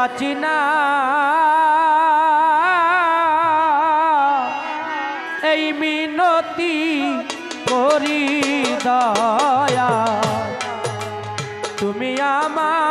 বাঁচি না। এই মিনতি করি দয়া। তুমি আমার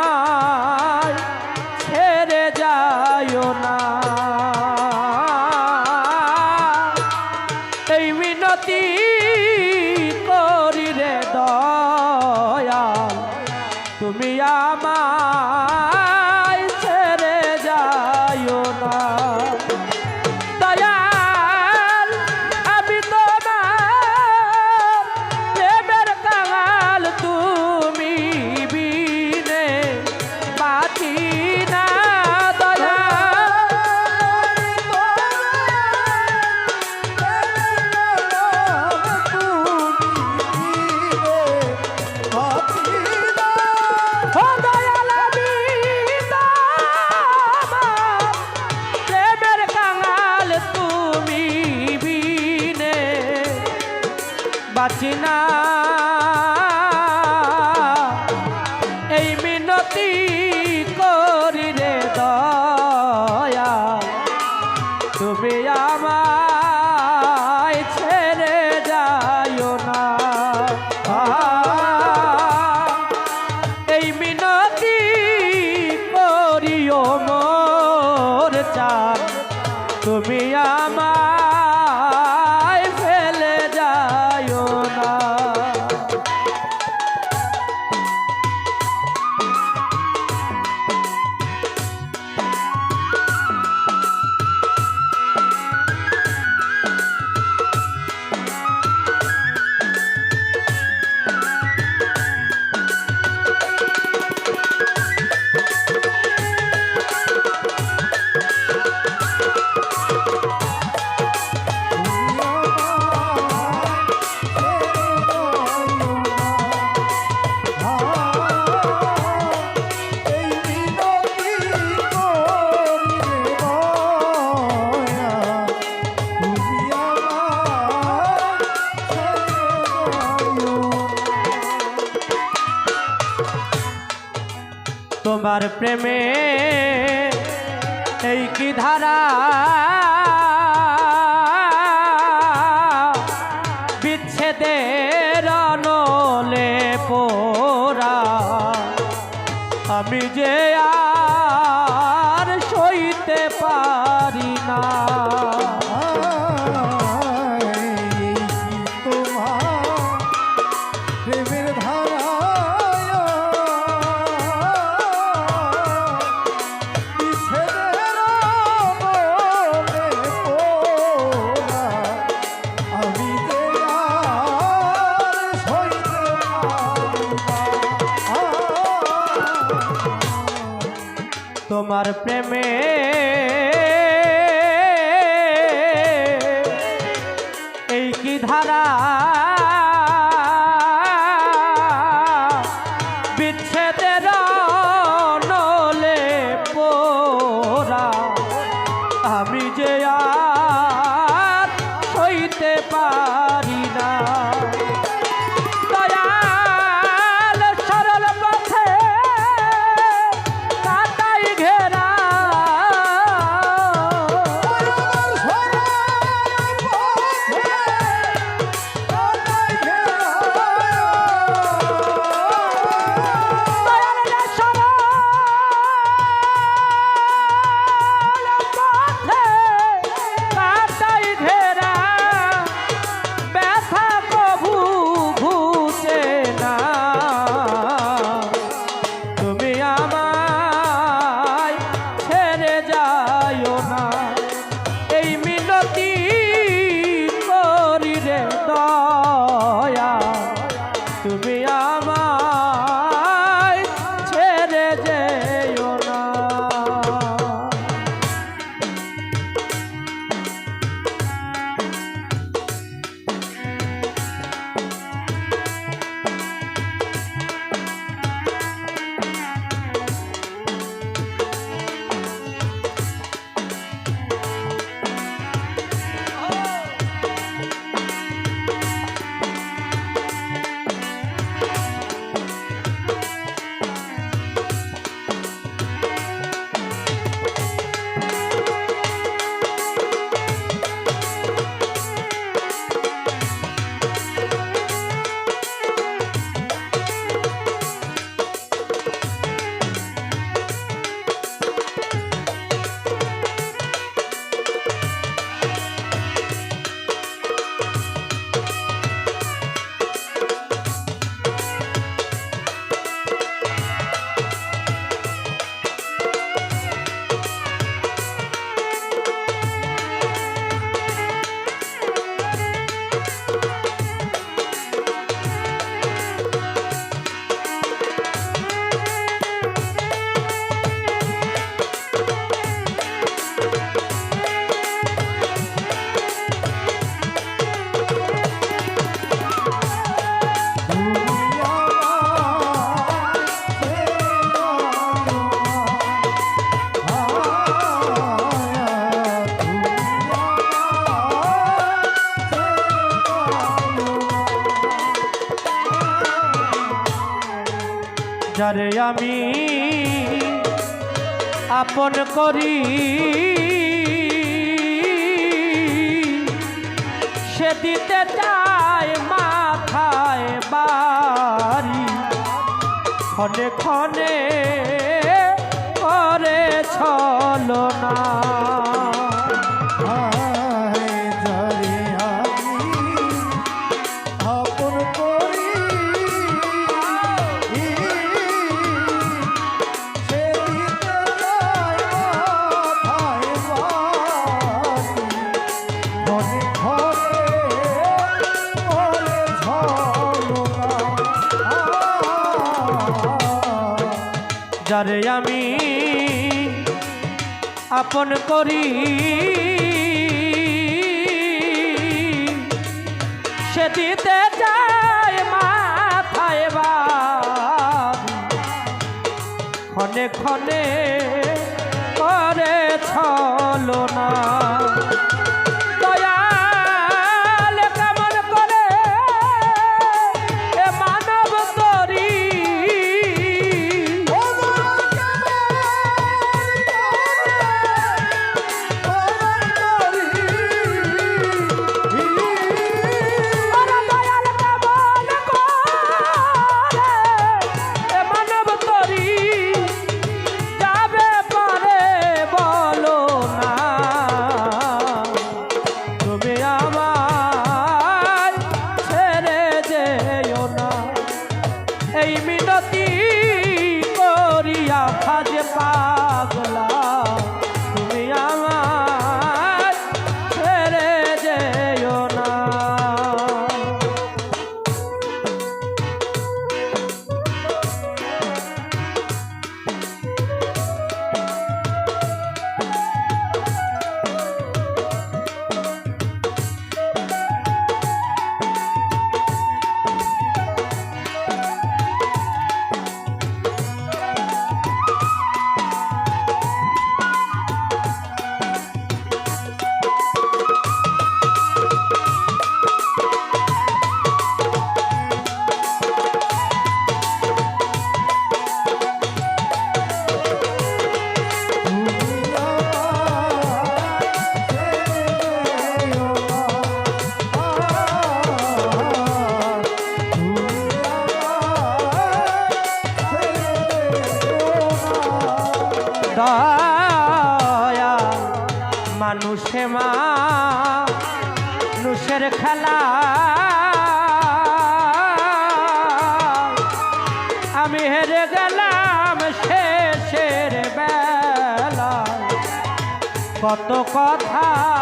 এই মিনতি তোমার প্রেমে যারে আমি আপন করি সে দিতে চায় মাথায় বাড়ি। ক্ষণে ক্ষণে করে ছলো আপন করি সে দিতে চায় মাথায় বাড়ি। ক্ষণে ক্ষণে করে ছলো দয়া। মানুষে মানুষের খেলা। আমি হেরে গেলাম শেষের বেলা। কত কথা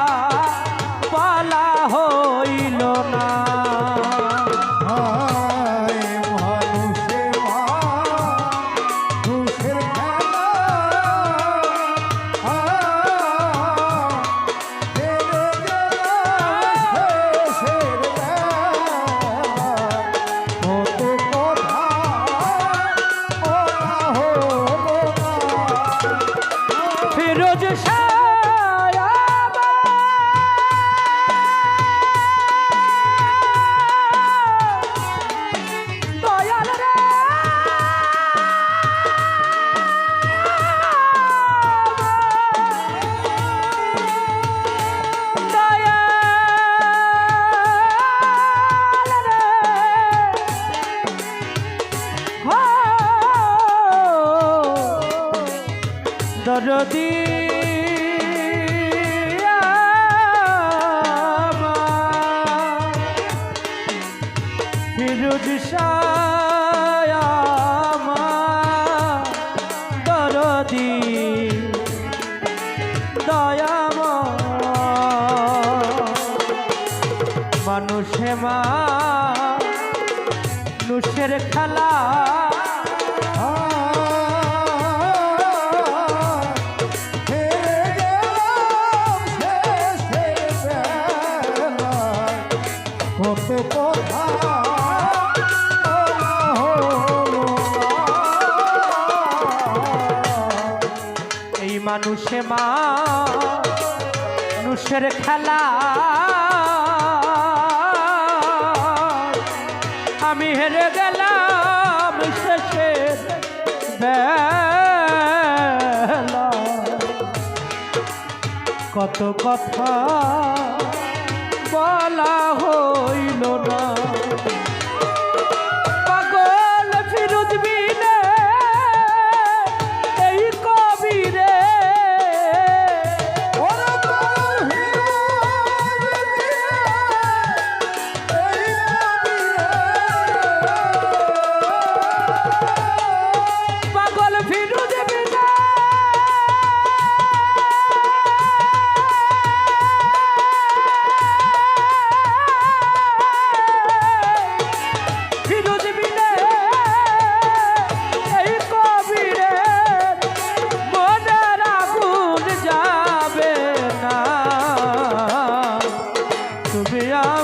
মানুষে মানুষের খেলা। আমি হেরে গেলাম শেষে কত কথা বলা হইল না।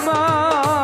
আমার